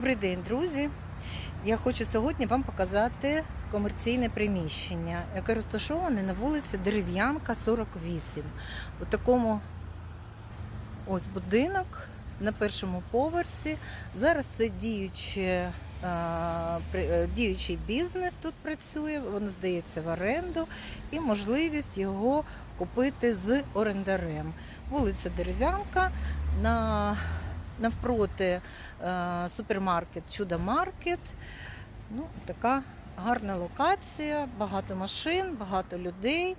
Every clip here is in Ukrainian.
Добрий день, друзі. Я хочу сьогодні вам показати комерційне приміщення, яке розташоване на вулиці Дерев'янка, 48. У такому ось будинок на першому поверсі. Зараз це діюче, е, діючий бізнес тут працює, воно здається в оренду і можливість його купити з орендарем. Вулиця Дерев'янка на навпроти е, супермаркет Чудо-маркет. Ну, така гарна локація, багато машин, багато людей.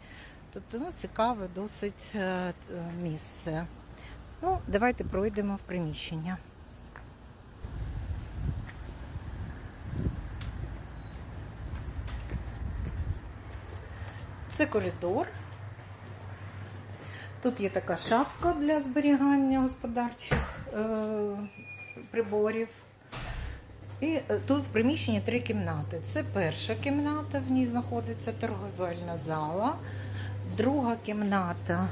Тобто ну, цікаве досить е, е, місце. Ну, давайте пройдемо в приміщення. Це коридор. Тут є така шафка для зберігання господарчих е, приборів. І е, тут в приміщенні три кімнати. Це перша кімната, в ній знаходиться торговельна зала. Друга кімната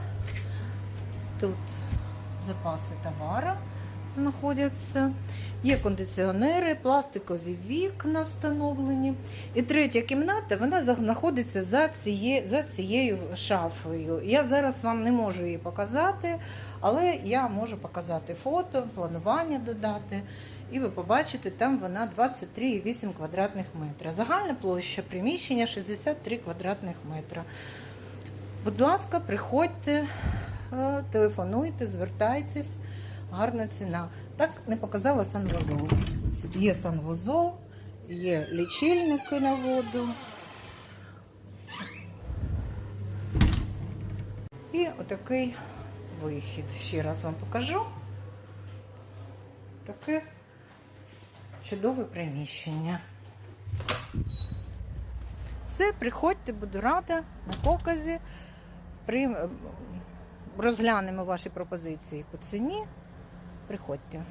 тут запаси товару знаходяться. Є кондиціонери, пластикові вікна встановлені. І третя кімната вона знаходиться за, ціє, за цією шафою. Я зараз вам не можу її показати, але я можу показати фото, планування додати. І ви побачите, там вона 23,8 квадратних метра. Загальна площа приміщення 63 квадратних метра. Будь ласка, приходьте, е, телефонуйте, звертайтесь. Гарна ціна. Так не показала санвузол. Є санвузол, є лічильники на воду. І отакий вихід. Ще раз вам покажу. Таке чудове приміщення. Все, приходьте, буду рада на показі. Розглянемо ваші пропозиції по ціні. Приходьте.